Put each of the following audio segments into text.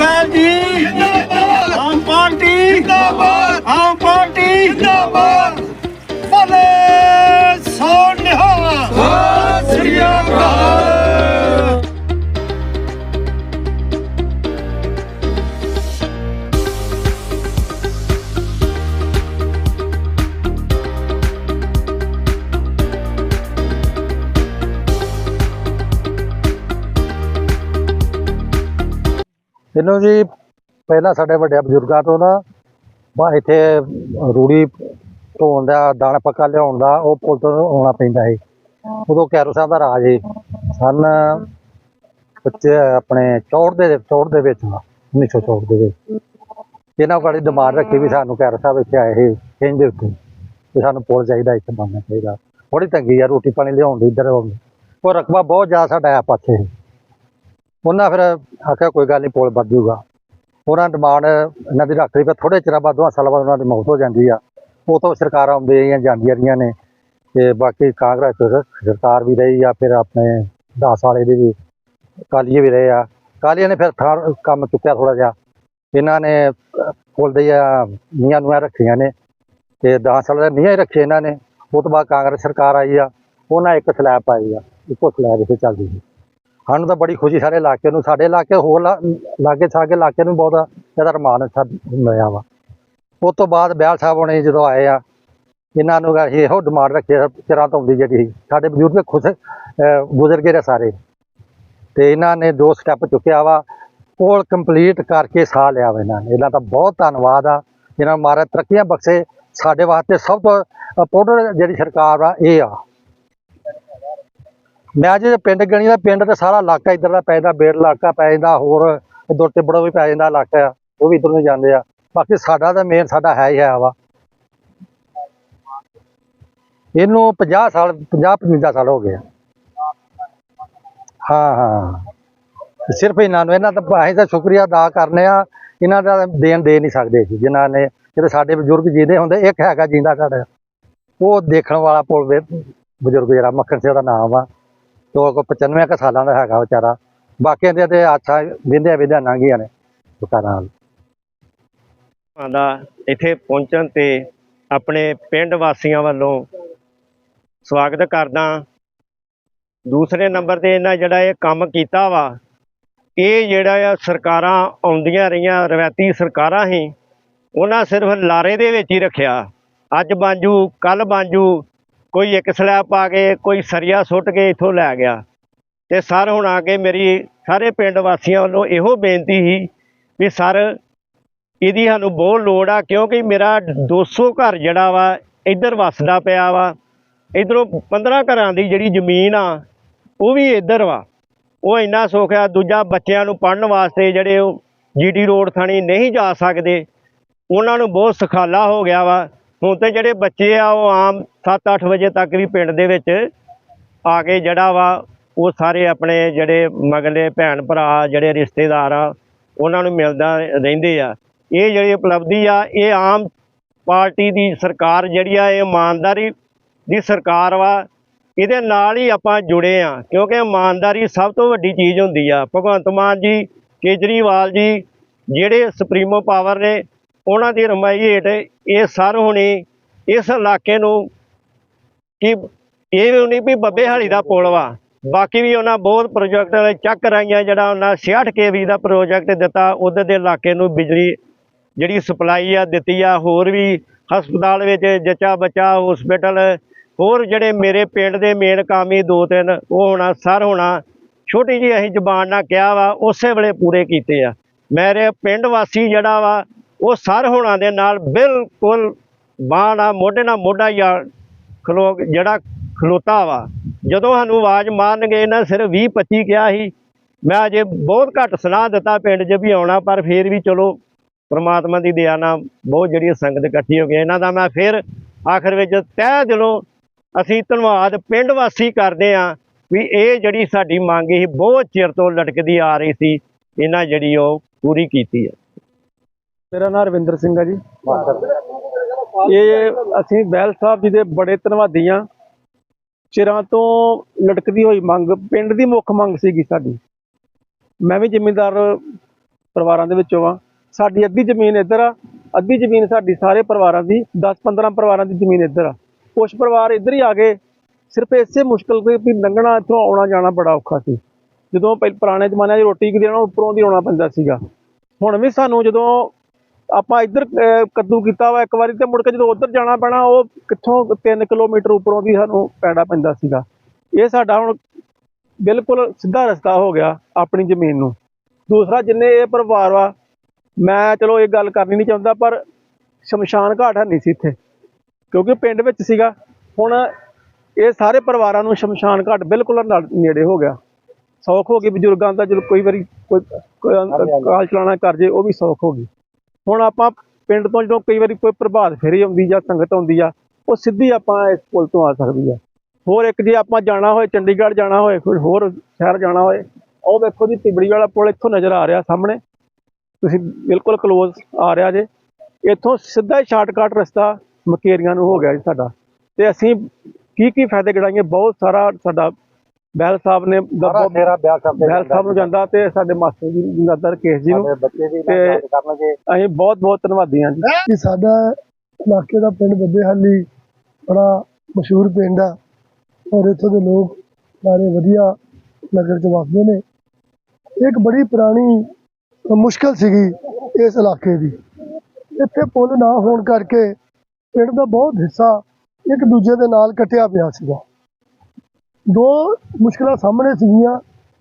ਬੈਲ ਇਹਨੂੰ ਜੀ ਪਹਿਲਾਂ ਸਾਡੇ ਵੱਡੇ ਬਜ਼ੁਰਗਾਂ ਤੋਂ ਨਾ ਬਾ ਇੱਥੇ ਰੂੜੀ ਢੋਣ ਦਾ, ਦਾਣਾ ਪੱਕਾ ਲਿਆਉਣ ਦਾ, ਉਹ ਪੁਲ ਤੋਂ ਆਉਣਾ ਪੈਂਦਾ ਸੀ। ਉਦੋਂ ਕੈਰੋ ਸਾਹਿਬ ਦਾ ਰਾਜ ਸੀ। ਸਨ ਬੱਚੇ ਆਪਣੇ ਚੌੜ ਦੇ ਚੌੜ ਦੇ ਵਿੱਚ 1964 ਦੇ ਵਿੱਚ। ਇਹਨਾਂ ਕੋਲ ਦਿਮਾਗ ਰੱਖੀ ਵੀ ਸਾਨੂੰ ਕੈਰੋ ਸਾਹਿਬ ਇੱਥੇ ਆਏ ਸੀ ਖਿੰਝ ਦੇ ਉੱਤੇ। ਵੀ ਸਾਨੂੰ ਪੁਲ ਚਾਹੀਦਾ, ਇੱਥੇ ਬਣਨਾ ਚਾਹੀਦਾ। ਥੋੜੀ ਤੰਗੀ ਆ ਰੋਟੀ ਪਾਣੀ ਲਿਆਉਣ ਦੀ, ਇੱਧਰ ਉਹ ਰਕਬਾ ਬਹੁਤ ਜ਼ਿਆਦਾ ਸਾਡਾ ਆ ਪਾਸੇ ਉਹਨਾਂ ਫਿਰ ਆਖਿਆ ਕੋਈ ਗੱਲ ਨਹੀਂ ਪੁਲ ਵੱਧ ਜਾਊਗਾ। ਉਹਨਾਂ ਡਿਮਾਂਡ ਇਹਨਾਂ ਦੀ ਰੱਖ ਲਈ ਪਰ ਥੋੜੇ ਚਿਰਾਂ ਬਾਅਦ ਦੋ ਸਾਲਾਂ ਬਾਅਦ ਉਹਨਾਂ ਦੀ ਮੌਤ ਹੋ ਜਾਂਦੀ ਆ। ਉਹ ਤੋਂ ਸਰਕਾਰਾਂ ਆਉਂਦੀਆਂ ਜਾਂਦੀਆਂ ਰਹੀਆਂ ਨੇ। ਤੇ ਬਾਕੀ ਕਾਂਗਰਸ ਸਰਕਾਰ ਵੀ ਰਹੀ ਆ ਫਿਰ ਆਪਣੇ 10 ਵਾਲੇ ਦੇ ਵੀ ਕਾਲੀਏ ਵੀ ਰਹੇ ਆ। ਕਾਲੀਆਂ ਨੇ ਫਿਰ ਥਾਂ ਕੰਮ ਚੁੱਕਿਆ ਥੋੜਾ ਜਿਹਾ। ਇਹਨਾਂ ਨੇ ਅਹ, ਪੁਲ ਦੇ ਆ ਨੀਆਂ ਨੂਆਂ ਰੱਖੀਆਂ ਨੇ। ਤੇ 10 ਸਾਲ ਦੇ ਨੀਆਂ ਹੀ ਰੱਖੇ ਇਹਨਾਂ ਨੇ। ਉਹ ਤੋਂ ਬਾਅਦ ਕਾਂਗਰਸ ਸਰਕਾਰ ਆਈ ਆ। ਉਹਨਾਂ ਇੱਕ ਸਲੈਬ ਪਾਈ ਆ। ਇੱਕੋ ਸਲੈਬ ਇੱਥੇ ਚੱਲਦੀ ਸੀ। ਸਾਨੂੰ ਤਾਂ ਬੜੀ ਖੁਸ਼ੀ ਸਾਰੇ ਇਲਾਕੇ ਨੂੰ, ਸਾਡੇ ਇਲਾਕੇ ਹੋਰ ਲਾ- ਲਾਗੇ ਛਾਗੇ ਇਲਾਕੇ ਨੂੰ ਬਹੁਤ ਜ਼ਿਆਦਾ ਰਮਾਨ ਮਿਲਿਆ ਵਾ। ਉਸ ਤੋਂ ਬਾਅਦ ਬਿਆਲ ਸਾਹਿਬ ਹੋਣੇ ਜਦੋਂ ਆਏ ਆ, ਇਹਨਾਂ ਨੂੰ ਅਸੀਂ ਇਹੋ ਡਿਮਾਂਡ ਰੱਖੀ ਆ, ਚਿਰਾਂ ਤੋਂ ਹੁੰਦੀ ਜਿਹੜੀ ਸੀ। ਸਾਡੇ ਬਜ਼ੁਰਗ ਖੁਸ਼ ਗੁਜ਼ਰ ਗਏ ਨੇ ਸਾਰੇ। ਤੇ ਇਹਨਾਂ ਨੇ ਦੋ ਸਟੈਪ ਚੁੱਕਿਆ ਵਾ ਕੋਲ ਕੰਪਲੀਟ ਕਰਕੇ ਸਾਹ ਲਿਆ ਵਾ ਇਹਨਾਂ ਨੇ। ਇਹਨਾਂ ਦਾ ਬਹੁਤ ਧੰਨਵਾਦ ਆ। ਇਹਨਾਂ ਨੂੰ ਮਾਰਾ ਤਰੱਕੀਆਂ ਬਖਸ਼ੇ, ਸਾਡੇ ਵਾਸਤੇ ਸਭ ਤੋਂ ਇੰਪੋਰਟੈਂਟ ਜਿਹੜੀ ਸਰਕਾਰ ਆ, ਇਹ ਆ। ਮੈਂ ਅੱਜ ਪਿੰਡ ਗਣੀ ਦਾ ਪਿੰਡ ਤੇ ਸਾਰਾ ਇਲਾਕਾ ਇੱਧਰ ਦਾ ਪੈ ਜਾਂਦਾ, ਬੇੜ ਇਲਾਕਾ ਪੈ ਜਾਂਦਾ, ਹੋਰ ਇੱਧਰ ਤੇ ਬੜਾ ਵੀ ਪੈ ਜਾਂਦਾ ਇਲਾਕਾ ਆ, ਉਹ ਵੀ ਇੱਧਰ ਨੂੰ ਜਾਂਦੇ ਆ। ਬਾਕੀ ਸਾਡਾ ਤਾਂ ਮੇਨ ਸਾਡਾ ਹੈ ਹੀ ਹੈ ਵਾ। ਇਹਨੂੰ 50 ਸਾਲ 50 55 ਸਾਲ ਹੋ ਗਏ ਹਾਂ ਹਾਂ। ਸਿਰਫ ਇਹਨਾਂ ਨੂੰ, ਇਹਨਾਂ ਦਾ ਅਸੀਂ ਤਾਂ ਸ਼ੁਕਰੀਆ ਅਦਾ ਕਰਨੇ ਆ, ਇਹਨਾਂ ਦਾ ਦੇਣ ਦੇ ਨਹੀਂ ਸਕਦੇ ਸੀ ਜਿਨ੍ਹਾਂ ਨੇ, ਜਿਹੜੇ ਸਾਡੇ ਬਜ਼ੁਰਗ ਜੀਦੇ ਹੁੰਦੇ, ਇੱਕ ਹੈਗਾ ਜਿੰਦਾ ਸਾਡਾ ਉਹ ਦੇਖਣ ਵਾਲਾ ਪੁੱਲ ਬਜ਼ੁਰਗ ਜਿਹੜਾ ਮੱਖਣ ਸਿੰਘ ਦਾ ਨਾਮ ਆ। ਤੇ ਉਹ ਕੋਈ 95 ਕੁ ਸਾਲਾਂ ਦਾ ਹੈਗਾ ਵਿਚਾਰਾ ਬਾਕੀਆਂ ਦੇ ਤੇ ਆਛਾ ਵਿੰਦਿਆ ਵਿੰਦਿਆ ਲੰਘੀਆਂ ਨੇ ਦੁਕਾਨਾਂ ਨਾਲ। ਦਾ ਇੱਥੇ ਪਹੁੰਚਣ ਤੇ ਆਪਣੇ ਪਿੰਡ ਵਾਸੀਆਂ ਵੱਲੋਂ ਸਵਾਗਤ ਕਰਦਾ ਦੂਸਰੇ ਨੰਬਰ ਤੇ ਇਹਨਾਂ ਜਿਹੜਾ ਇਹ ਕੰਮ ਕੀਤਾ ਵਾ, ਇਹ ਜਿਹੜਾ ਆ ਸਰਕਾਰਾਂ ਆਉਂਦੀਆਂ ਰਹੀਆਂ, ਰਵਾਇਤੀ ਸਰਕਾਰਾਂ ਹੀ, ਉਹਨਾਂ ਸਿਰਫ ਲਾਰੇ ਦੇ ਵਿੱਚ ਹੀ ਰੱਖਿਆ। ਅੱਜ ਬਾਂਜੂ ਕੱਲ ਬਾਂਜੂ ਕੋਈ ਇੱਕ ਸਲੈਬ ਪਾ ਕੇ, ਕੋਈ ਸਰੀਆ ਸੁੱਟ ਕੇ ਇੱਥੋਂ ਲੈ ਗਿਆ। ਤੇ ਸਰ ਹੁਣ ਆ ਕੇ ਮੇਰੀ ਸਾਰੇ ਪਿੰਡ ਵਾਸੀਆਂ ਵੱਲੋਂ ਇਹੋ ਬੇਨਤੀ ਸੀ ਵੀ ਸਰ, ਇਹਦੀ ਸਾਨੂੰ ਬਹੁਤ ਲੋੜ ਆ, ਕਿਉਂਕਿ ਮੇਰਾ 200 ਘਰ ਜਿਹੜਾ ਵਾ, ਇੱਧਰ ਵਸਦਾ ਪਿਆ ਵਾ। ਇਧਰੋਂ 15 ਘਰਾਂ ਦੀ ਜਿਹੜੀ ਜ਼ਮੀਨ ਆ, ਉਹ ਵੀ ਇੱਧਰ ਵਾ। ਉਹ ਇੰਨਾ ਸੁੱਖ ਆ, ਦੂਜਾ ਬੱਚਿਆਂ ਨੂੰ ਪੜਨ ਵਾਸਤੇ ਜਿਹੜੇ ਉਹ ਜੀਟੀ ਰੋਡ ਥਾਣੀ ਨਹੀਂ ਜਾ ਸਕਦੇ, ਉਹਨਾਂ ਨੂੰ ਬਹੁਤ ਸੁਖਾਲਾ ਹੋ ਗਿਆ ਵਾ। ਹੁਣ ਤੇ ਜਿਹੜੇ ਬੱਚੇ ਆ, ਉਹ ਆਮ 7-8 ਵਜੇ ਤੱਕ ਵੀ ਪਿੰਡ ਦੇ ਵਿੱਚ ਆ ਕੇ ਜਿਹੜਾ ਵਾ, ਉਹ ਸਾਰੇ ਆਪਣੇ ਜਿਹੜੇ ਮਗਲੇ ਭੈਣ ਭਰਾ, ਜਿਹੜੇ ਰਿਸ਼ਤੇਦਾਰ ਆ, ਉਹਨਾਂ ਨੂੰ ਮਿਲਦਾ ਰਹਿੰਦੇ ਆ। ਇਹ ਜਿਹੜੀ ਉਪਲਬਧੀ ਆ, ਇਹ ਆਮ ਪਾਰਟੀ ਦੀ ਸਰਕਾਰ ਜਿਹੜੀ ਆ, ਇਹ ਇਮਾਨਦਾਰੀ ਦੀ ਸਰਕਾਰ ਵਾ, ਇਹਦੇ ਨਾਲ ਹੀ ਆਪਾਂ ਜੁੜੇ ਆ, ਕਿਉਂਕਿ ਇਮਾਨਦਾਰੀ ਸਭ ਤੋਂ ਵੱਡੀ ਚੀਜ਼ ਹੁੰਦੀ ਆ। ਭਗਵੰਤ ਮਾਨ ਜੀ, ਕੇਜਰੀਵਾਲ ਜੀ, ਜਿਹੜੇ ਸੁਪਰੀਮੋ ਪਾਵਰ ਨੇ ਉਹਨਾਂ ਦੀ ਰਮਾਈ ਹੇਠ ਇਹ ਸਰ ਹੁਣੀ ਇਸ ਇਲਾਕੇ ਨੂੰ ਕਿ ਇਹ ਵੀ ਨਹੀਂ ਵੀ ਬੱਬੇ ਹਾਲੀ ਦਾ ਪੁਲ ਵਾ। ਬਾਕੀ ਵੀ ਉਹਨਾਂ ਬਹੁਤ ਪ੍ਰੋਜੈਕਟ ਚੱਕ ਰਾਈਆਂ ਜਿਹੜਾ ਉਹਨਾਂ 66 ਕੇਵੀ ਦਾ ਪ੍ਰੋਜੈਕਟ ਦਿੱਤਾ ਉਧਰ ਦੇ ਇਲਾਕੇ ਨੂੰ ਬਿਜਲੀ ਜਿਹੜੀ ਸਪਲਾਈ ਆ ਦਿੱਤੀ ਆ, ਹੋਰ ਵੀ ਹਸਪਤਾਲ ਵਿੱਚ ਜੱਚਾ ਬੱਚਾ ਹਸਪੀਟਲ ਹੋਰ ਜਿਹੜੇ ਮੇਰੇ ਪਿੰਡ ਦੇ ਮੇਨ ਕੰਮ ਹੀ ਦੋ ਤਿੰਨ, ਉਹ ਹੋਣਾ, ਸਰ ਹੋਣਾ, ਛੋਟੀ ਜੀ ਅਸੀਂ ਜ਼ਬਾਨ ਨਾਲ ਕਿਹਾ ਵਾ, ਉਸੇ ਵੇਲੇ ਪੂਰੇ ਕੀਤੇ ਆ। ਮੇਰੇ ਪਿੰਡ ਵਾਸੀ ਜਿਹੜਾ ਵਾ ਉਹ ਸਰ ਹੋਣਾ ਦੇ ਨਾਲ ਬਿਲਕੁਲ ਬਾਂਹ ਨਾਲ ਮੋਢੇ ਨਾਲ ਮੋਢਾ ਜਾਂ ਖਲੋ ਜਿਹੜਾ ਖਲੋਤਾ ਵਾ। ਜਦੋਂ ਸਾਨੂੰ ਆਵਾਜ਼ ਮਾਰਨਗੇ, ਇਹਨਾਂ ਸਿਰਫ 20 25 ਕਿਹਾ ਸੀ। ਮੈਂ ਅਜੇ ਬਹੁਤ ਘੱਟ ਸਲਾਹ ਦਿੱਤਾ ਪਿੰਡ 'ਚ ਵੀ ਆਉਣਾ, ਪਰ ਫੇਰ ਵੀ ਚਲੋ ਪ੍ਰਮਾਤਮਾ ਦੀ ਦਇਆ ਨਾਲ ਬਹੁਤ ਜਿਹੜੀ ਸੰਗਤ ਇਕੱਠੀ ਹੋ ਗਈ ਇਹਨਾਂ ਦਾ ਮੈਂ ਫਿਰ ਆਖਰ ਵਿੱਚ ਤਹਿ ਦਿਲੋਂ ਅਸੀਂ ਧੰਨਵਾਦ ਪਿੰਡ ਵਾਸੀ ਕਰਦੇ ਆ ਵੀ ਇਹ ਜਿਹੜੀ ਸਾਡੀ ਮੰਗ ਸੀ, ਬਹੁਤ ਚਿਰ ਤੋਂ ਲਟਕਦੀ ਆ ਰਹੀ ਸੀ। ਇਹਨਾਂ ਜਿਹੜੀ ਉਹ ਪੂਰੀ ਕੀਤੀ ਹੈ ਮੇਰਾ ਨਾਮ ਰਵਿੰਦਰ ਸਿੰਘ ਹੈ ਜੀ। ਇਹ ਅਸੀਂ ਬੈਲ ਸਾਹਿਬ ਜੀ ਦੇ ਬੜੇ ਧੰਨਵਾਦੀ ਹਾਂ। ਚਿਰਾਂ ਤੋਂ ਲਟਕਦੀ ਹੋਈ ਮੰਗ, ਪਿੰਡ ਦੀ ਮੁੱਖ ਮੰਗ ਸੀਗੀ ਸਾਡੀ। ਮੈਂ ਵੀ ਜ਼ਿਮੀਂਦਾਰ ਪਰਿਵਾਰਾਂ ਦੇ ਵਿੱਚੋਂ ਆ ਸਾਡੀ ਅੱਧੀ ਜ਼ਮੀਨ ਇੱਧਰ ਆ, ਅੱਧੀ ਜ਼ਮੀਨ ਸਾਡੀ ਸਾਰੇ ਪਰਿਵਾਰਾਂ ਦੀ 10-15 ਪਰਿਵਾਰਾਂ ਦੀ ਜ਼ਮੀਨ ਇੱਧਰ ਆ। ਕੁਝ ਪਰਿਵਾਰ ਇੱਧਰ ਹੀ ਆ ਗਏ। ਸਿਰਫ ਇਸੇ ਮੁਸ਼ਕਲ ਤੇ ਵੀ ਲੰਘਣਾ, ਇੱਥੋਂ ਆਉਣਾ ਜਾਣਾ ਬੜਾ ਔਖਾ ਸੀ। ਜਦੋਂ ਪਹਿ- ਪੁਰਾਣੇ ਜ਼ਮਾਨੇ 'ਚ ਰੋਟੀ ਦੇਣਾ ਉੱਪਰੋਂ ਦੀ ਆਉਣਾ ਪੈਂਦਾ ਸੀਗਾ। ਹੁਣ ਵੀ ਸਾਨੂੰ ਜਦੋਂ ਆਪਾਂ ਇੱਧਰ ਕੱਦੂ ਕੀਤਾ ਵਾ ਇੱਕ ਵਾਰੀ ਤੇ ਮੁੜ ਕੇ ਜਦੋਂ ਉੱਧਰ ਜਾਣਾ ਪੈਣਾ ਉਹ ਕਿੱਥੋਂ 3 ਕਿਲੋਮੀਟਰ ਉੱਪਰੋਂ ਦੀ ਸਾਨੂੰ ਪੈਣਾ ਪੈਂਦਾ ਸੀਗਾ। ਇਹ ਸਾਡਾ ਹੁਣ ਬਿਲਕੁਲ ਸਿੱਧਾ ਰਸਤਾ ਹੋ ਗਿਆ ਆਪਣੀ ਜ਼ਮੀਨ ਨੂੰ। ਦੂਸਰਾ ਜਿੰਨੇ ਇਹ ਪਰਿਵਾਰ ਵਾ ਮੈਂ ਚਲੋ ਇਹ ਗੱਲ ਕਰਨੀ ਨਹੀਂ ਚਾਹੁੰਦਾ ਪਰ ਸ਼ਮਸ਼ਾਨ ਘਾਟ ਹੈ ਨਹੀਂ ਸੀ ਇੱਥੇ। ਕਿਉਂਕਿ ਪਿੰਡ ਵਿੱਚ ਸੀਗਾ ਹੁਣ ਇਹ ਸਾਰੇ ਪਰਿਵਾਰਾਂ ਨੂੰ ਸ਼ਮਸ਼ਾਨ ਘਾਟ ਬਿਲਕੁਲ ਨੇੜੇ ਹੋ ਗਿਆ। ਸੌਖ ਹੋ ਗਈ ਬਜ਼ੁਰਗਾਂ ਦਾ ਜਦੋਂ ਕੋਈ ਵਾਰੀ ਕੋਈ ਕੋਈ ਕਾਲ ਚਲਾਣਾ ਕਰ ਜੇ ਉਹ ਵੀ ਸੌਖ ਹੋ ਗਈ। ਹੁਣ ਆਪਾਂ ਪਿੰਡ ਤੋਂ ਜਦੋਂ ਕਈ ਵਾਰੀ ਕੋਈ ਪ੍ਰਭਾਤ ਫੇਰੀ ਆਉਂਦੀ ਜਾਂ ਸੰਗਤ ਆਉਂਦੀ ਆ, ਉਹ ਸਿੱਧੀ ਆਪਾਂ ਇਸ ਪੁਲ ਤੋਂ ਆ ਸਕਦੀ ਆ। ਹੋਰ ਇੱਕ ਜੇ ਆਪਾਂ ਜਾਣਾ ਹੋਏ, ਚੰਡੀਗੜ੍ਹ ਜਾਣਾ ਹੋਏ, ਕੋਈ ਹੋਰ ਸ਼ਹਿਰ ਜਾਣਾ ਹੋਏ, ਉਹ ਵੇਖੋ ਜੀ ਤਿਬੜੀ ਵਾਲਾ ਪੁਲ ਇੱਥੋਂ ਨਜ਼ਰ ਆ ਰਿਹਾ ਸਾਹਮਣੇ। ਤੁਸੀਂ ਬਿਲਕੁਲ ਕਲੋਜ਼ ਆ ਰਿਹਾ ਜੇ। ਇੱਥੋਂ ਸਿੱਧਾ ਹੀ ਸ਼ਾਰਟਕਟ ਰਸਤਾ ਮਕੇਰੀਆਂ ਨੂੰ ਹੋ ਗਿਆ ਜੀ ਸਾਡਾ। ਤੇ ਅਸੀਂ ਕੀ ਕੀ ਫਾਇਦੇ ਗਿਣਾਈਏ ਬਹੁਤ ਸਾਰਾ ਸਾਡਾ ਬਹਿਲ ਸਾਹਿਬ ਨੇ ਤੇਰਾ ਵਿਆਹ ਕਰਦੇ ਬਹਿਲ ਸਾਹਿਬ ਨੂੰ ਜਾਂਦਾ ਤੇ ਸਾਡੇ ਮਾਸਟਰ ਜੀ ਗੰਗਾਧਰ ਕੇਸ ਜੀ ਨੂੰ ਤੇ- ਯਾਦ ਕਰਨਗੇ। ਅਸੀਂ ਬਹੁਤ ਬਹੁਤ ਧੰਨਵਾਦੀ ਹਾਂ ਜੀ। ਕਿ ਸਾਡਾ ਇਲਾਕੇ ਦਾ ਪਿੰਡ ਬੱਬੇ ਹੱਲੀ ਬੜਾ ਮਸ਼ਹੂਰ ਪਿੰਡ ਆ ਔਰ ਇੱਥੋਂ ਦੇ ਲੋਕ ਸਾਰੇ ਵਧੀਆ ਨਗਰ ਚ ਵਸਦੇ ਨੇ। ਇੱਕ ਬੜੀ ਪੁਰਾਣੀ ਮੁਸ਼ਕਲ ਸੀਗੀ ਇਸ ਇਲਾਕੇ ਦੀ। ਇੱਥੇ ਪੁਲ ਨਾ ਹੋਣ ਕਰਕੇ ਪਿੰਡ ਦਾ ਬਹੁਤ ਹਿੱਸਾ ਇੱਕ ਦੂਜੇ ਦੇ ਨਾਲ ਕੱਟਿਆ ਪਿਆ ਸੀਗਾ। ਦੋ ਮੁਸ਼ਕਲਾਂ ਸਾਹਮਣੇ ਸੀਗੀਆਂ।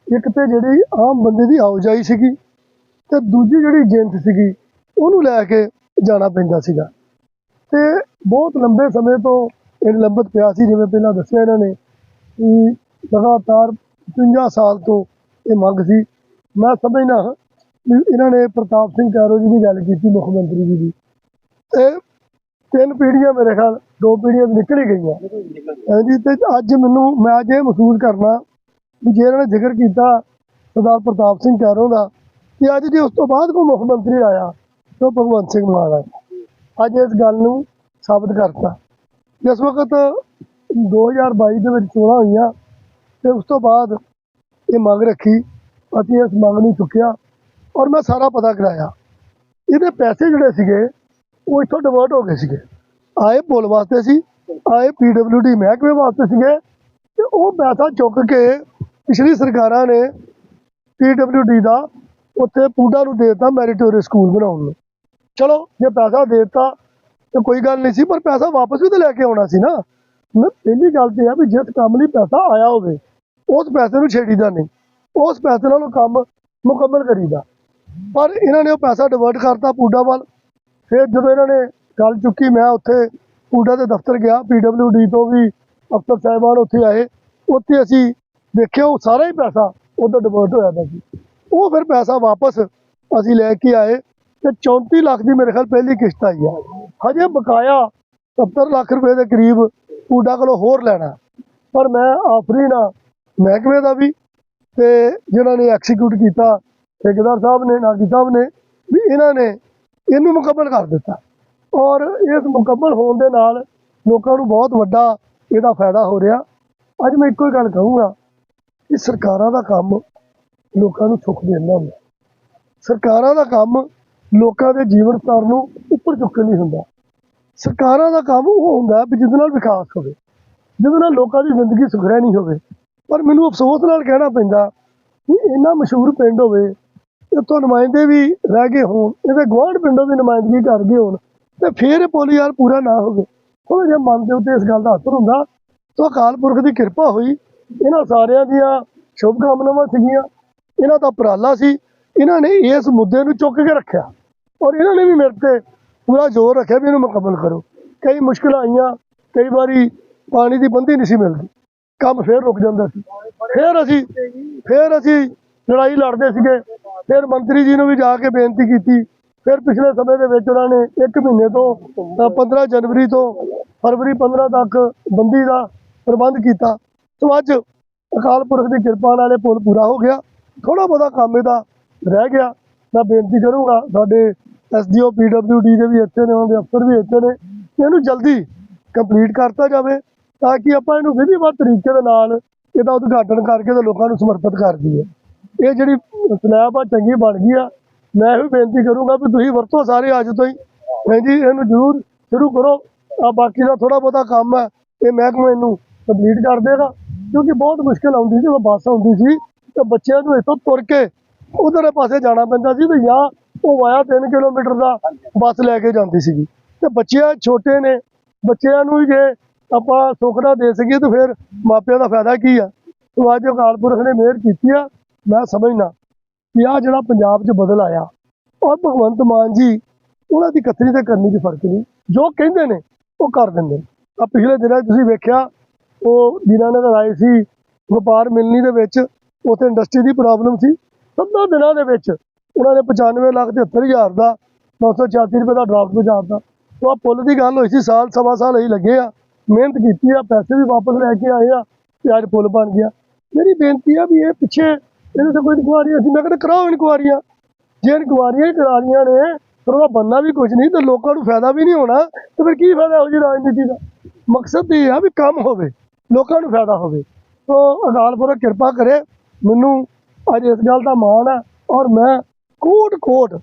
ਇੱਕ ਤੇ ਜਿਹੜੀ ਆਮ ਬੰਦੇ ਦੀ ਆਉਜਾਈ ਸੀਗੀ ਤੇ ਦੂਜੀ ਜਿਹੜੀ ਏਜੰਟ ਸੀਗੀ, ਉਹਨੂੰ ਲੈ ਕੇ ਜਾਣਾ ਪੈਂਦਾ ਸੀਗਾ। ਤੇ ਬਹੁਤ ਲੰਬੇ ਸਮੇਂ ਤੋਂ ਇਹ ਲੰਬਤ ਪਿਆ ਸੀ, ਜਿਵੇਂ ਪਹਿਲਾਂ ਦੱਸਿਆ ਇਹਨਾਂ ਨੇ ਕਿ ਲਗਾਤਾਰ 50 ਸਾਲ ਤੋਂ ਇਹ ਮੰਗ ਸੀ। ਮੈਂ ਸਮਝਦਾ ਵੀ ਇਹਨਾਂ ਨੇ ਪ੍ਰਤਾਪ ਸਿੰਘ ਕਾਰੋ ਜੀ ਦੀ ਗੱਲ ਕੀਤੀ, ਮੁੱਖ ਮੰਤਰੀ ਜੀ ਦੀ। ਤੇ ਤਿੰਨ ਪੀੜ੍ਹੀਆਂ ਮੇਰੇ ਖਿਆਲ ਦੋ ਪੀੜ੍ਹੀਆਂ ਤਾਂ ਨਿਕਲ ਹੀ ਗਈਆਂ ਹਾਂਜੀ ਤੇ ਅੱਜ ਮੈਨੂੰ, ਮੈਂ ਅੱਜ ਇਹ ਮਹਿਸੂਸ ਕਰਨਾ ਵੀ ਜੇ ਇਹਨਾਂ ਨੇ ਜ਼ਿਕਰ ਕੀਤਾ, ਸਰਦਾਰ ਪ੍ਰਤਾਪ ਸਿੰਘ ਕਾਰੋ ਦਾ ਕਿ ਅੱਜ ਜੇ ਉਸ ਤੋਂ ਬਾਅਦ ਕੋਈ ਮੁੱਖ ਮੰਤਰੀ ਆਇਆ, ਤਾਂ ਉਹ ਭਗਵੰਤ ਸਿੰਘ ਮਾਨ ਆਇਆ ਅੱਜ ਇਸ ਗੱਲ ਨੂੰ ਸਾਬਤ ਕਰਤਾ। ਜਿਸ ਵਕਤ 2022 ਦੇ ਵਿੱਚ ਚੋਣਾਂ ਹੋਈਆਂ, ਤੇ ਉਸ ਤੋਂ ਬਾਅਦ ਇਹ ਮੰਗ ਰੱਖੀ, ਅਸੀਂ ਇਸ ਮੰਗ ਨੂੰ ਚੁੱਕਿਆ, ਔਰ ਮੈਂ ਸਾਰਾ ਪਤਾ ਕਰਾਇਆ। ਇਹਦੇ ਪੈਸੇ ਜਿਹੜੇ ਸੀਗੇ, ਉਹ ਇੱਥੋਂ ਡਿਵਰਟ ਹੋ ਗਏ ਸੀਗੇ। ਆਏ ਪੁਲ ਵਾਸਤੇ ਸੀ, ਆਏ ਪੀਡਬਲਯੂਡੀ ਮਹਿਕਮੇ ਵਾਸਤੇ ਸੀਗੇ ਤੇ ਉਹ ਪੈਸਾ ਚੁੱਕ ਕੇ ਪਿਛਲੀ ਸਰਕਾਰਾਂ ਨੇ ਪੀਡਬਲਯੂਡੀ ਦਾ ਉੱਥੇ ਪੂਡਾ ਨੂੰ ਦੇ ਦਿੱਤਾ ਮੈਰੀਟੋਰੀਅਸ ਸਕੂਲ ਬਣਾਉਣ ਨੂੰ। ਚਲੋ, ਜੇ ਪੈਸਾ ਦੇ ਦਿੱਤਾ ਤੇ ਕੋਈ ਗੱਲ ਨਹੀਂ ਸੀ, ਪਰ ਪੈਸਾ ਵਾਪਸ ਵੀ ਤਾਂ ਲੈ ਕੇ ਆਉਣਾ ਸੀ ਨਾ। ਨਾ, ਪਹਿਲੀ ਗੱਲ ਤੇ ਆ ਵੀ ਜਿਸ ਕੰਮ ਲਈ ਪੈਸਾ ਆਇਆ ਹੋਵੇ, ਉਸ ਪੈਸੇ ਨੂੰ ਛੇੜੀਦਾ ਨਹੀਂ। ਉਸ ਪੈਸੇ ਨਾਲ ਉਹ ਕੰਮ ਮੁਕੰਮਲ ਕਰੀਦਾ। ਪਰ ਇਹਨਾਂ ਨੇ ਉਹ ਪੈਸਾ ਡਿਵਰਟ ਕਰਤਾ ਪੂਡਾ ਵੱਲ। ਫਿਰ ਜਦੋਂ ਇਹਨਾਂ ਨੇ ਗੱਲ ਚੁੱਕੀ ਮੈਂ ਉੱਥੇ ਪੂਡਾ ਦੇ ਦਫ਼ਤਰ ਗਿਆ ਪੀਡਬਲਯੂਡੀ ਤੋਂ ਵੀ ਅਫਸਰ ਸਾਹਿਬਾਨ ਉੱਥੇ ਆਏ। ਉੱਥੇ ਅਸੀਂ ਦੇਖਿਆ ਉਹ ਸਾਰਾ ਹੀ ਪੈਸਾ ਉਧਰ ਡਿਵਰਟ ਹੋਇਆ ਪਿਆ ਸੀ। ਉਹ ਫਿਰ ਪੈਸਾ ਵਾਪਸ ਅਸੀਂ ਲੈ ਕੇ ਆਏ ਤੇ 34 ਲੱਖ ਦੀ ਮੇਰੇ ਖਿਆਲ ਪਹਿਲੀ ਕਿਸ਼ਤ ਆਈ ਆ। ਹਜੇ ਬਕਾਇਆ 70 ਲੱਖ ਰੁਪਏ ਦੇ ਕਰੀਬ ਪੂਡਾ ਕੋਲੋਂ ਹੋਰ ਲੈਣਾ। ਪਰ ਮੈਂ ਆਫਰੀ ਨਾ ਮਹਿਕਮੇ ਦਾ ਵੀ ਤੇ ਜਿਹਨਾਂ ਨੇ ਐਕਸੀਕਿਊਟ ਕੀਤਾ, ਠੇਕੇਦਾਰ ਸਾਹਿਬ ਨੇ, ਨਾਗੀ ਸਾਹਿਬ ਨੇ, ਵੀ ਇਹਨਾਂ ਨੇ ਇਹਨੂੰ ਮੁਕੰਮਲ ਕਰ ਦਿੱਤਾ। ਔਰ ਇਸ ਮੁਕੰਮਲ ਹੋਣ ਦੇ ਨਾਲ ਲੋਕਾਂ ਨੂੰ ਬਹੁਤ ਵੱਡਾ ਇਹਦਾ ਫਾਇਦਾ ਹੋ ਰਿਹਾ। ਅੱਜ ਮੈਂ ਇੱਕੋ ਹੀ ਗੱਲ ਕਹੂੰਗਾ ਕਿ ਸਰਕਾਰਾਂ ਦਾ ਕੰਮ ਲੋਕਾਂ ਨੂੰ ਸੁੱਖ ਦੇਣਾ ਹੁੰਦਾ। ਸਰਕਾਰਾਂ ਦਾ ਕੰਮ ਲੋਕਾਂ ਦੇ ਜੀਵਨ ਸਤਰ ਨੂੰ ਉੱਪਰ ਚੁੱਕਣ ਨਹੀਂ ਹੁੰਦਾ। ਸਰਕਾਰਾਂ ਦਾ ਕੰਮ ਉਹ ਹੁੰਦਾ ਵੀ ਜਿਹਦੇ ਨਾਲ ਵਿਕਾਸ ਹੋਵੇ, ਜਿਹਦੇ ਨਾਲ ਲੋਕਾਂ ਦੀ ਜ਼ਿੰਦਗੀ ਸੁਖਰੈਣੀ ਹੋਵੇ। ਪਰ ਮੈਨੂੰ ਅਫਸੋਸ ਨਾਲ ਕਹਿਣਾ ਪੈਂਦਾ ਕਿ ਇੰਨਾ ਮਸ਼ਹੂਰ ਪਿੰਡ ਹੋਵੇ, ਇੱਥੋਂ ਨੁਮਾਇੰਦੇ ਵੀ ਰਹਿ ਗਏ ਹੋਣ, ਇਹਦੇ ਗੁਆਂਢ ਪਿੰਡੋਂ ਦੀ ਨੁਮਾਇੰਦਗੀ ਕਰ ਗਏ ਹੋਣ ਤੇ ਫਿਰ ਇਹ ਯਾਰ ਪੂਰਾ ਨਾ ਹੋਵੇ। ਉਹ ਜੇ ਮਨ ਦੇ ਉੱਤੇ ਇਸ ਗੱਲ ਦਾ ਅਸਰ ਹੁੰਦਾ, ਤਾਂ ਅਕਾਲ ਪੁਰਖ ਦੀ ਕਿਰਪਾ ਹੋਈ। ਇਹਨਾਂ ਸਾਰਿਆਂ ਦੀਆਂ ਸ਼ੁਭ ਕਾਮਨਾਵਾਂ ਸੀਗੀਆਂ। ਇਹਨਾਂ ਦਾ ਉਪਰਾਲਾ ਸੀ। ਇਹਨਾਂ ਨੇ ਇਸ ਮੁੱਦੇ ਨੂੰ ਚੁੱਕ ਕੇ ਰੱਖਿਆ। ਔਰ ਇਹਨਾਂ ਨੇ ਵੀ ਮੇਰੇ ਤੇ ਪੂਰਾ ਜ਼ੋਰ ਰੱਖਿਆ ਵੀ ਇਹਨੂੰ ਮੁਕੰਮਲ ਕਰੋ। ਕਈ ਮੁਸ਼ਕਲਾਂ ਆਈਆਂ, ਕਈ ਵਾਰੀ ਪਾਣੀ ਦੀ ਬੰਦੀ ਨਹੀਂ ਸੀ ਮਿਲਦੀ। ਕੰਮ ਫੇਰ ਰੁਕ ਜਾਂਦਾ ਸੀ। ਫੇਰ ਅਸੀਂ ਫੇਰ ਅਸੀਂ ਲੜਾਈ ਲੜਦੇ ਸੀਗੇ। ਫਿਰ ਮੰਤਰੀ ਜੀ ਨੂੰ ਵੀ ਜਾ ਕੇ ਬੇਨਤੀ ਕੀਤੀ। ਫਿਰ ਪਿਛਲੇ ਸਮੇਂ ਦੇ ਵਿੱਚ ਉਹਨਾਂ ਨੇ 1 ਮਹੀਨੇ ਤੋਂ ਅ, 15 ਜਨਵਰੀ ਤੋਂ ਫਰਵਰੀ 15 ਤੱਕ ਬੰਦੀ ਦਾ ਪ੍ਰਬੰਧ ਕੀਤਾ। ਸੋ ਅੱਜ ਅਕਾਲ ਪੁਰਖ ਦੀ ਕਿਰਪਾ ਨਾਲ ਇਹ ਪੁਲ ਪੂਰਾ ਹੋ ਗਿਆ। ਥੋੜਾ ਬਹੁਤਾ ਕੰਮ ਇਹਦਾ ਰਹਿ ਗਿਆ। ਮੈਂ ਬੇਨਤੀ ਕਰੂੰਗਾ ਸਾਡੇ ਐਸਡੀਓ ਪੀਡਬਲਯੂਡੀ ਦੇ ਵੀ ਇੱਥੇ ਨੇ ਉਹਨਾਂ ਦੇ ਅਫਸਰ ਵੀ ਇੱਥੇ ਨੇ ਇਹਨੂੰ ਜਲਦੀ ਕੰਪਲੀਟ ਕਰਤਾ ਜਾਵੇ ਤਾਂ ਕਿ ਆਪਾਂ ਇਹਨੂੰ ਵਿਧੀਵਤ ਤਰੀਕੇ ਦੇ ਨਾਲ ਇਹਦਾ ਉਦਘਾਟਨ ਕਰਕੇ ਤੇ ਲੋਕਾਂ ਨੂੰ ਸਮਰਪਿਤ ਕਰ ਦਈਏ। ਇਹ ਜਿਹੜੀ ਸਲੈਬ ਆ ਚੰਗੀ ਬਣ ਗਈ ਆ। ਮੈਂ ਇਹ ਵੀ ਬੇਨਤੀ ਕਰੂੰਗਾ ਵੀ ਤੁਸੀਂ ਵਰਤੋ ਸਾਰੇ ਅੱਜ ਤੋਂ ਹੀ। ਨਹੀਂ ਜੀ ਇਹਨੂੰ ਜ਼ਰੂਰ ਸ਼ੁਰੂ ਕਰੋ। ਆ ਬਾਕੀ ਦਾ ਥੋੜਾ ਬਹੁਤਾ ਕੰਮ ਹੈ। ਇਹ ਮਹਿਕਮੇ ਨੂੰ ਕੰਪਲੀਟ ਕਰ ਦੇਗਾ। ਕਿਉਂਕਿ ਬਹੁਤ ਮੁਸ਼ਕਲ ਆਉਂਦੀ ਸੀ, ਜਦੋਂ ਬੱਸ ਆਉਂਦੀ ਸੀ, ਤੇ ਬੱਚਿਆਂ ਨੂੰ ਇੱਥੋਂ ਤੁਰ ਕੇ ਉਧਰਲੇ ਪਾਸੇ ਜਾਣਾ ਪੈਂਦਾ ਸੀ ਤੇ ਜਾਂ ਉਹ ਵਾਇਆ 3 ਕਿਲੋਮੀਟਰ ਦਾ ਬੱਸ ਲੈ ਕੇ ਜਾਂਦੀ ਸੀਗੀ। ਤੇ ਬੱਚਿਆਂ ਛੋਟੇ ਨੇ। ਬੱਚਿਆਂ ਨੂੰ ਜੇ ਆਪਾਂ ਸੁੱਖ ਦੇ ਸਕੀਏ ਤਾਂ ਫਿਰ ਮਾਪਿਆਂ ਦਾ ਫਾਇਦਾ ਕੀ ਆ? ਸੋ ਅੱਜ ਅਕਾਲ ਪੁਰਖ ਨੇ ਮਿਹਰ ਕੀਤੀ ਆ। ਮੈਂ ਸਮਝਣਾ ਵੀ ਆ ਜਿਹੜਾ ਪੰਜਾਬ 'ਚ ਬਦਲ ਆਇਆ, ਔਰ ਭਗਵੰਤ ਮਾਨ ਜੀ ਉਹਨਾਂ ਦੀ ਕਥਨੀ ਤੇ ਕਰਨੀ 'ਚ ਫ਼ਰਕ ਨਹੀਂ। ਜੋ ਕਹਿੰਦੇ ਨੇ, ਉਹ ਕਰ ਦਿੰਦੇ ਨੇ। ਆ ਪਿਛਲੇ ਦਿਨਾਂ 'ਚ ਤੁਸੀਂ ਵੇਖਿਆ, ਉਹ ਜਿਨ੍ਹਾਂ ਨੇ ਆਏ ਸੀ, ਵਪਾਰ ਮਿਲਣੀ ਦੇ ਵਿੱਚ ਉੱਥੇ ਇੰਡਸਟਰੀ ਦੀ ਪ੍ਰੋਬਲਮ ਸੀ। ਸੱਤਾਂ ਦਿਨਾਂ ਦੇ ਵਿੱਚ ਉਹਨਾਂ ਨੇ 95 ਲੱਖ ਤੇ ਹਜ਼ਾਰ ਦਾ 986 ਰੁਪਏ ਦਾ ਡਰਾਫਟ ਪਹੁੰਚਾਤਾ ਉਹ ਆ ਪੁੱਲ ਦੀ ਗੱਲ ਹੋਈ ਸੀ, ਸਾਲ, ਸਵਾ ਸਾਲ ਹੀ ਲੱਗੇ ਆ। ਮਿਹਨਤ ਕੀਤੀ ਆ, ਪੈਸੇ ਵੀ ਵਾਪਸ ਲੈ ਕੇ ਆਏ ਆ, ਤੇ ਅੱਜ ਪੁੱਲ ਬਣ ਗਿਆ। ਮੇਰੀ ਬੇਨਤੀ ਆ ਵੀ ਇਹ ਪਿੱਛੇ ਇਹਦੇ ਤੇ ਕੋਈ ਇਨਕੁਆਰੀ ਅਸੀਂ ਮੈਂ ਕਹਿੰਦਾ ਕਰਾਓ ਇਨਕੁਆਰੀਆਂ। ਜੇ ਇਨਕੁਆਰੀਆਂ ਹੀ ਕਰਾ ਨੇ, ਫਿਰ ਉਹਦਾ ਬੰਨਾ ਵੀ ਕੁਝ ਨਹੀਂ ਤੇ ਲੋਕਾਂ ਨੂੰ ਫਾਇਦਾ ਵੀ ਨਹੀਂ ਹੋਣਾ। ਤੇ ਫਿਰ ਕੀ ਫਾਇਦਾ ਹੋ ਜੀ ਰਾਜਨੀਤੀ ਦਾ? ਮਕਸਦ ਇਹ ਆ ਵੀ ਕੰਮ ਹੋਵੇ, ਲੋਕਾਂ ਨੂੰ ਫਾਇਦਾ ਹੋਵੇ। ਸੋ ਅਕਾਲ ਪੁਰਖ ਕਿਰਪਾ ਕਰੇ, ਮੈਨੂੰ ਅੱਜ ਇਸ ਗੱਲ ਦਾ ਮਾਣ ਹੈ ਔਰ ਮੈਂ ਕੋਟ ਕੋਟ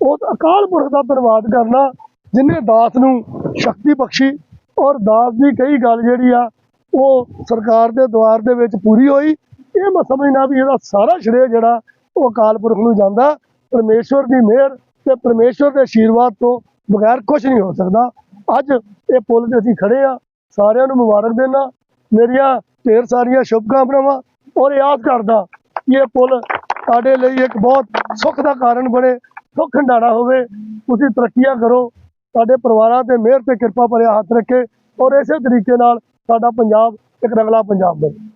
ਉਸ ਅਕਾਲ ਪੁਰਖ ਦਾ ਧੰਨਵਾਦ ਕਰਨਾ, ਜਿਨੇ ਦਾਸ ਨੂੰ ਸ਼ਕਤੀ ਬਖਸ਼ੀ ਔਰ ਦਾਸ ਦੀ ਕਈ ਗੱਲ ਜਿਹੜੀ ਆ, ਉਹ ਸਰਕਾਰ ਦੇ ਦੁਆਰ ਦੇ ਵਿੱਚ ਪੂਰੀ ਹੋਈ ਇਹ ਮੈਂ ਸਮਝਣਾ ਵੀ ਇਹਦਾ ਸਾਰਾ ਸ਼੍ਰੇਅ ਜਿਹੜਾ ਉਹ ਅਕਾਲ ਪੁਰਖ ਨੂੰ ਜਾਂਦਾ, ਪਰਮੇਸ਼ਵਰ ਦੀ ਮਿਹਰ ਤੇ ਪਰਮੇਸ਼ਵਰ ਦੇ ਆਸ਼ੀਰਵਾਦ ਤੋਂ ਬਗੈਰ ਕੁਝ ਨਹੀਂ ਹੋ ਸਕਦਾ। ਅੱਜ ਇਹ ਪੁੱਲ ਤੇ ਅਸੀਂ ਖੜੇ ਆ, ਸਾਰਿਆਂ ਨੂੰ ਮੁਬਾਰਕ ਦੇਣਾ ਮੇਰੀਆਂ ਢੇਰ ਸਾਰੀਆਂ ਸ਼ੁਭਕਾਮਨਾਵਾਂ ਔਰ ਯਾਦ ਕਰਦਾ ਕਿ ਇਹ ਪੁੱਲ ਸਾਡੇ ਲਈ ਇੱਕ ਬਹੁਤ ਸੁੱਖ ਦਾ ਕਾਰਨ ਬਣੇ, ਸੁੱਖ ਹੰਡਾਣਾ ਹੋਵੇ। ਤੁਸੀਂ ਤਰੱਕੀਆਂ ਕਰੋ, ਸਾਡੇ ਪਰਿਵਾਰਾਂ ਤੇ ਮਿਹਰ ਤੇ ਕਿਰਪਾ ਭਰਿਆ ਹੱਥ ਰੱਖੇ ਔਰ ਇਸੇ ਤਰੀਕੇ ਨਾਲ ਸਾਡਾ ਪੰਜਾਬ ਇੱਕ ਰੰਗਲਾ ਪੰਜਾਬ ਬਣੇ।